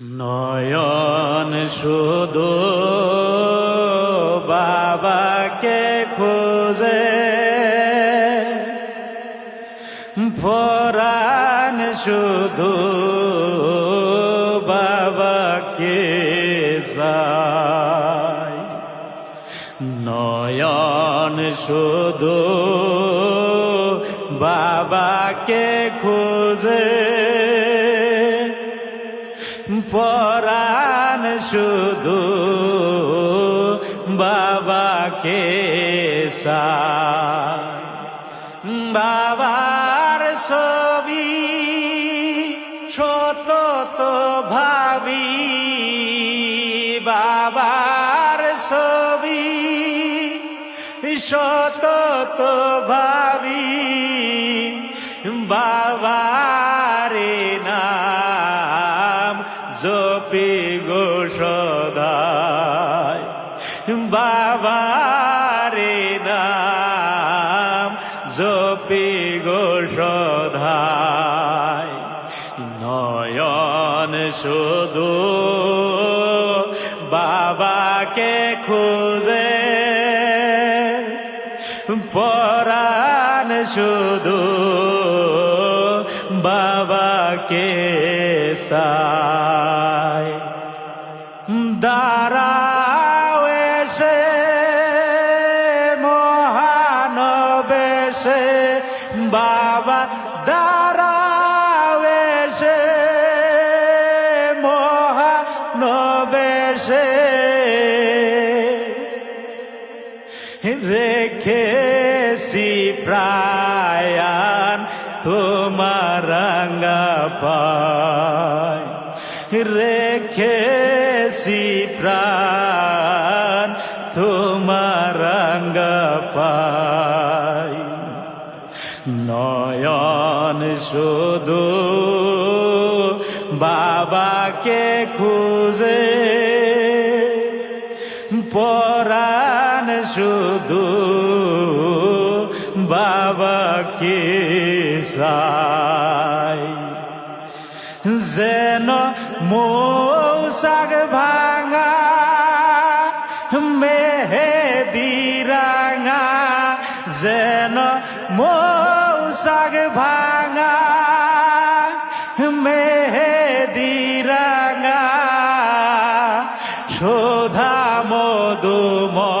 নয়ন শুধু বাবাকে খোঁজে। ফরান শুধু বাবাকে নয়ন শুধু বাবাকে খুঁজে। পরাণ শুধু বাবাকে চায় বাবার ছবি শত তো ভাবি। বাবার ছবি শত তো ভাবি। জপি গো সদায় বাবারে নাম জপি নয়ন শুধু বাবাকে খুঁজে পরাণ শুধু বাবাকে চায়। দাঁড়াও এসে মহানবেশে বাবা দাঁড়াও এসে মহানবেশে। রেখেছি প্রায়ান তোমার রাঙ্গা পায়। রেখেছি প্রাণ তোমার পায় নয়ন শুধু বাবাকে খুঁজে পরাণ শুধু বাবাকে চায় যেন মৌসাগ যেন মৌসাগ ভাঙা মেহেদি রাঙা শোধা মধুমা